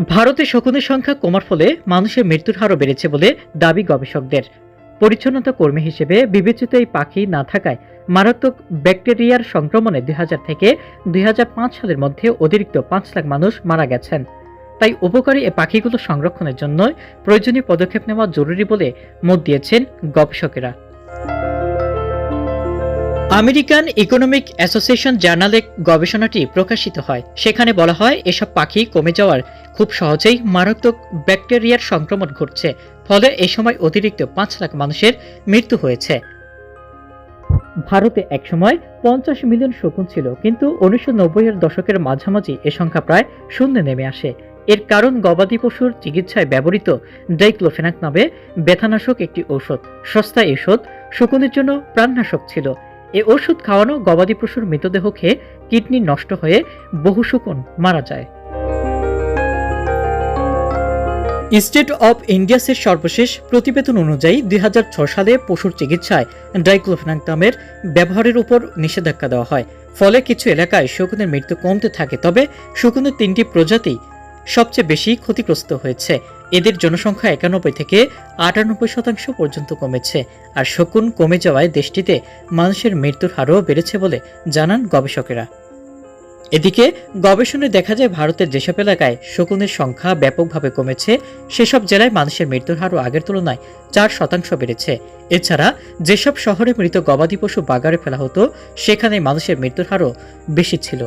ভারতে শকুনের সংখ্যা কমার ফলে মানুষের মৃত্যুর হারও বেড়েছে বলে দাবি গবেষকদের। পরিচ্ছন্নতা কর্মী হিসেবে বিবেচিত এই পাখি না থাকায় মারাত্মক ব্যাকটেরিয়ার সংক্রমণে দুই হাজার থেকে দুই হাজার পাঁচ সালের মধ্যে অতিরিক্ত পাঁচ লাখ মানুষ মারা গেছেন। তাই উপকারী এই পাখিগুলো সংরক্ষণের জন্য প্রয়োজনীয় পদক্ষেপ নেওয়া জরুরি বলে মত দিয়েছেন গবেষকেরা। আমেরিকান ইকোনমিক অ্যাসোসিয়েশন জার্নালে গবেষণাটি প্রকাশিত হয়। সেখানে বলা হয়, এসব পাখি কমে যাওয়ার খুব সহজেই মারাত্মক ব্যাকটেরিয়ার সংক্রমণ ঘটছে। ফলে এ সময় অতিরিক্ত পাঁচ লাখ মানুষের মৃত্যু হয়েছে। ভারতে একসময় পঞ্চাশ মিলিয়ন শকুন ছিল, কিন্তু উনিশশো এর দশকের মাঝামাঝি এ সংখ্যা প্রায় শূন্যে নেমে আসে। এর কারণ গবাদি পশুর চিকিৎসায় ব্যবহৃত ডাইক্লোফেনাক নামে ব্যথানাশক একটি ঔষধ। সস্তা ওষুধ শকুনের জন্য প্রাণনাশক ছিল। এ ওষুধ খাওয়ানো গবাদি পশুর মৃতদেহ খেয়ে কিডনি নষ্ট হয়ে বহু শকুন মারা যায়। স্টেট অব ইন্ডিয়াসের সর্বশেষ প্রতিবেদন অনুযায়ী দুই সালে পশুর চিকিৎসায় ডাইক্লোফেনাক নামের ব্যবহারের উপর নিষেধাজ্ঞা দেওয়া হয়। ফলে কিছু এলাকায় শকুনের মৃত্যু কমতে থাকে, তবে শকুনের তিনটি প্রজাতি সবচেয়ে বেশি ক্ষতিগ্রস্ত হয়েছে। এদের জনসংখ্যা একানব্বই থেকে আটানব্বই শতাংশ পর্যন্ত কমেছে, আর শকুন কমে যাওয়ায় দেশটিতে মানুষের মৃত্যুর হারও বেড়েছে বলে জানান গবেষকেরা। এদিকে গবেষণায় দেখা যায়, ভারতের যেসব এলাকায় শকুনের সংখ্যা ব্যাপকভাবে কমেছে, সেসব জেলায় মানুষের মৃত্যুর হারও আগের তুলনায় চার শতাংশ বেড়েছে। এছাড়া যেসব শহরে মৃত গবাদি পশু বাগারে ফেলা হতো, সেখানে মানুষের মৃত্যুর হারও বেশি ছিল।